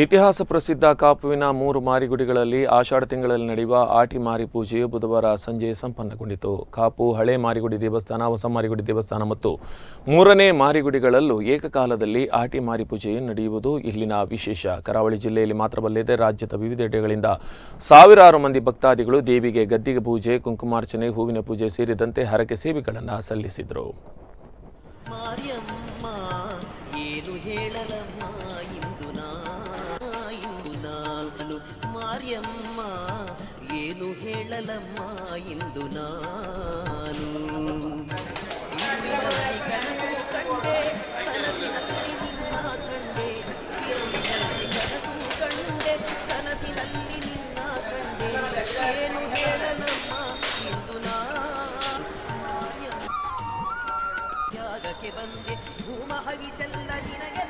ಇತಿಹಾಸ ಪ್ರಸಿದ್ಧ ಕಾಪುವಿನ ಮೂರು ಮಾರಿಗುಡಿಗಳಲ್ಲಿ ಆಷಾಢ ತಿಂಗಳಲ್ಲಿ ನಡೆಯುವ ಆಟಿ ಮಾರಿ ಪೂಜೆಯು ಬುಧವಾರ ಸಂಜೆ ಸಂಪನ್ನಗೊಂಡಿತು. ಕಾಪು ಹಳೆ ಮಾರಿಗುಡಿ ದೇವಸ್ಥಾನ, ಹೊಸ ಮಾರಿಗುಡಿ ದೇವಸ್ಥಾನ ಮತ್ತು ಮೂರನೇ ಮಾರಿಗುಡಿಗಳಲ್ಲೂ ಏಕಕಾಲದಲ್ಲಿ ಆಟಿ ಮಾರಿ ಪೂಜೆಯು ನಡೆಯುವುದು ಇಲ್ಲಿನ ವಿಶೇಷ. ಕರಾವಳಿ ಜಿಲ್ಲೆಯಲ್ಲಿ ಮಾತ್ರವಲ್ಲದೆ ರಾಜ್ಯದ ವಿವಿಧೆಡೆಗಳಿಂದ ಸಾವಿರಾರು ಮಂದಿ ಭಕ್ತಾದಿಗಳು ದೇವಿಗೆ ಗದ್ದಿಗೆ ಪೂಜೆ, ಕುಂಕುಮಾರ್ಚನೆ, ಹೂವಿನ ಪೂಜೆ ಸೇರಿದಂತೆ ಹರಕೆ ಸೇವೆಗಳನ್ನು ಸಲ್ಲಿಸಿದರು. మార్యమ్మ ಏನು హేళలమ్మ ఇందు నాను ಇರುವಿನಲ್ಲಿ ಕಂಡೆ ಕನಸು ಕಂಡೆ ಕಂಡೆ ಏನು ಜಾಗಕ್ಕೆ ಬಂದೆ ಭೂಮ ನಿನಗೆ